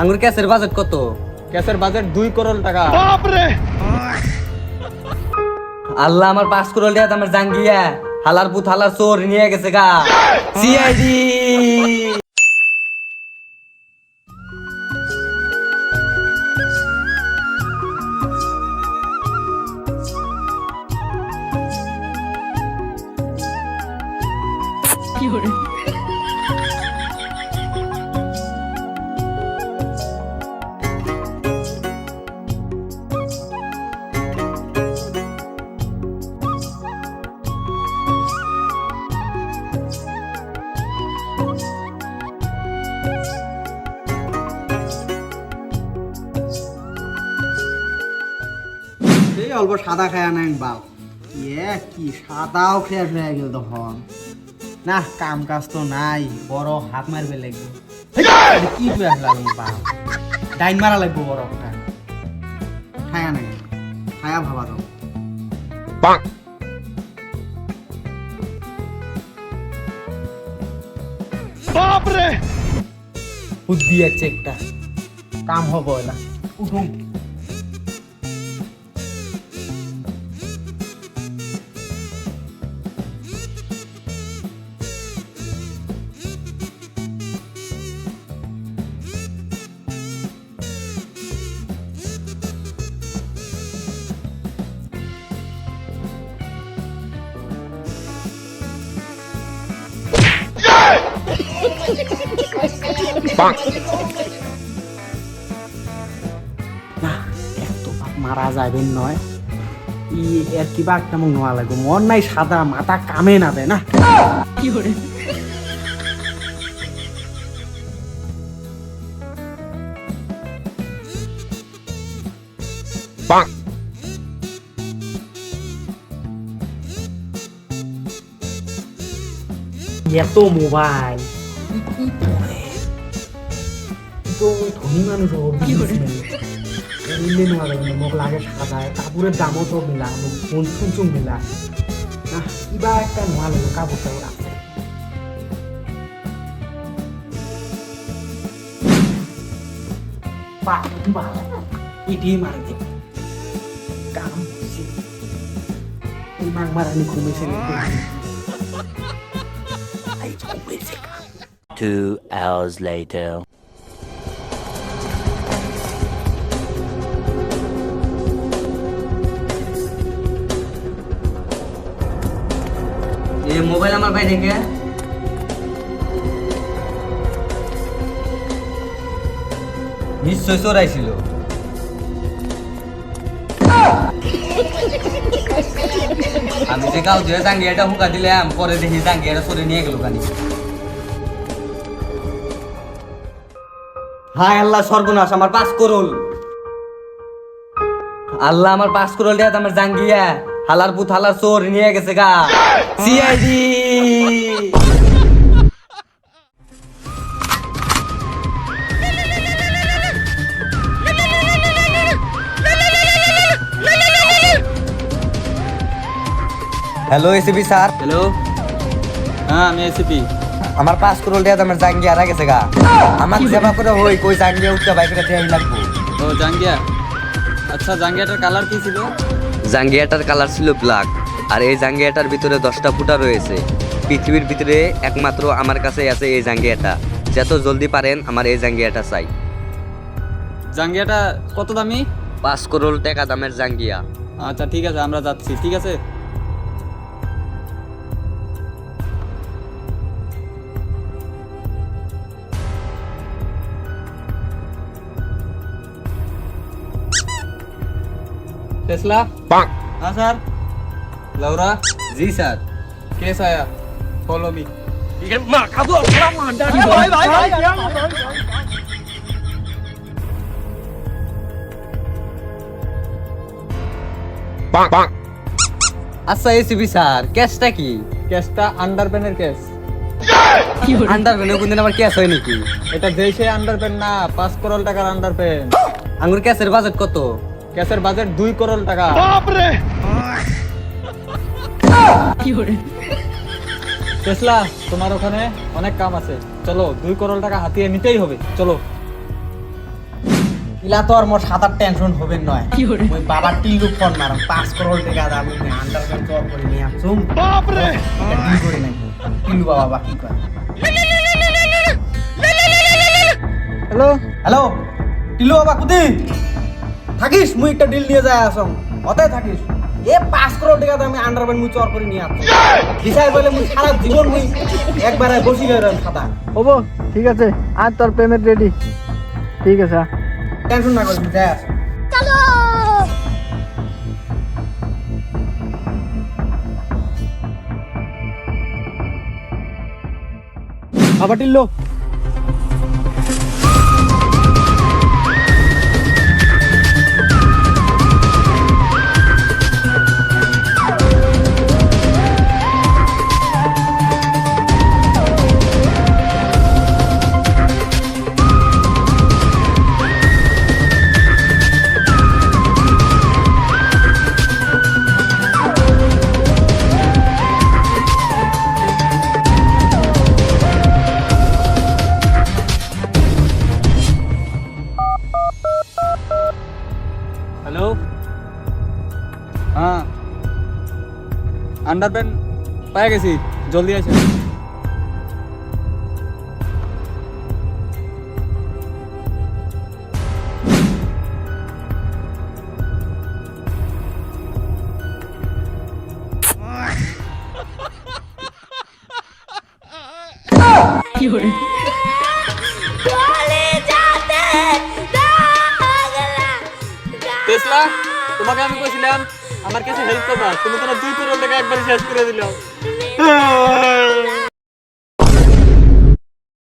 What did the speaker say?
আঙ্গুর ক্যাশের বাজেট কত? ক্যাশের বাজেট দুই করোড় টাকা। আল্লাহ আমার পাঁচ করোড় টাকা আমার জাঙ্গিয়া হালার পুত হালার চোর নিয়ে গেছে গা। সিআইডি অল্প সাদা খায় নাই বাল ইয়ে কি সাদাও খেয়ে হয়ে গেল তখন। না কাম কাজ তো নাই বড় হাত মারবে লাগবে। কি করে আসলাম ডাইন মারা লাগবে বড় একটা খায়া নাই খায়া ভাবা দাও। বুদ্ধি আছে একটা। কাম হব না উঠুন। না এত বাপ মারা যাবেন নয়। ই এর কিবা একটা মোক নোয়া লাগবে। মন নাই সাদা মাথা কামে না? না এত মোবাইল। তো ধনী মানুষ হব businessman। এমনি নোয়া না মোক লাগে সাদা কাপড়ের দামও তো মিলা মোক ফোন চুং মিলা। না কিবা একটা নোয়া লাগবে কাপড় টাপড় আছে। মার দে। কাম মাগ মারানি ঘুমেছে Two hours later. এ মোবাইল আমার ভাই দেখে। নিশ্চয় চোরাইছিল আমি যে কাউ দিয়ে জাঙ্গিয়াটা হুকা দিলাম, পরে দেখি জাঙ্গিয়াটা সরে নিয়ে গেল কানি হায় আল্লাহ, সর্বনাশ, আমার পাঁচ করোল। আল্লাহ, আমার পাঁচ করোল দেয়া আমার জাঙ্গিয়া, হালার পুত, হালার চোর নিয়ে গেছে গা। CID hello ACP sir hello হ্যাঁ আমি এসিপি আমার পাঁচ করোল দেয়া আমার জাঙ্গিয়া হারা গেছে গা। আমার সেবা করে হই কই জাঙ্গিয়া উঠতে বাইকটা দেয়াই লাগবো ও জাঙ্গিয়া? আচ্ছা জাঙ্গিয়াটার কালার কি ছিল? জাঙ্গিয়াটার কালার ছিল ব্ল্যাক আর এই জাঙ্গিয়াটার ভিতরে দশটা ফুটা রয়েছে। পৃথিবীর ভিতরে একমাত্র আমার কাছে আছে এই জাঙ্গিয়াটা। যত জলদি পারেন আমার এই জাঙ্গিয়াটা চাই। জাঙ্গিয়াটা কত দামি? পাঁচ করোল টাকা দামের জাঙ্গিয়া। আচ্ছা ঠিক আছে আমরা যাচ্ছি ঠিক আছে? टेस्ला हाँ sir Laura ji sir case आया फॉलो मी আচ্ছা এসিপি স্যার ক্যাশটা কি কেসটা আন্ডারপ্যানের কেস আন্ডার ভেনে কোনদিন আমার ক্যাশ হয় নাকি এটা দেশে আন্ডারপ্যান না পাঁচ করোড় টাকার আন্ডারপ্যান আঙ্গুর ক্যাশের বাজেট কত কেসের বাজেট দুই করোড় টাকা টেসলা তোমার ওখানে অনেক কাম আছে চলো দুই করোড় টাকা হাতিয়ে নিতেই হবে চলো ইলা তো আর মোর সাঁতার টেনশন হবে নয় ওই বাবার টিল্লু ফোন মারাম পাঁচ করোড় টাকা দাম আমি আন্ডারগ্রাউন্ড চর করে নিয়ে আসুম বাপরে ডিল করে নাই টিল্লু বাবা বাকি কয় হ্যালো হ্যালো টিল্লু বাবা কুদি থাকিস মুই একটা ডিল নিয়ে যায় আসম অতে থাকিস। এ পাঁচ করোড় টাকা দামে আন্ডারগ্রাউন্ড মুই চর করে নিয়ে আসুম বিচার বলে মুই সারা জীবন মুই একবারে বসি গেলাম খাতা ওবো ঠিক আছে আর তোর পেমেন্ট রেডি ঠিক আছে টেনশন না করিস যাই আসুম আবার টিল্লো হ্যাঁ। আন্ডারপ্যান্ট পাই গেছি জলদি আছে টেসলা তোমাকে আমি কইছিলাম আমার কাছে হেল্প করবা তুমি তো দুই করোড় টাকা একবার শেষ করে দিলাম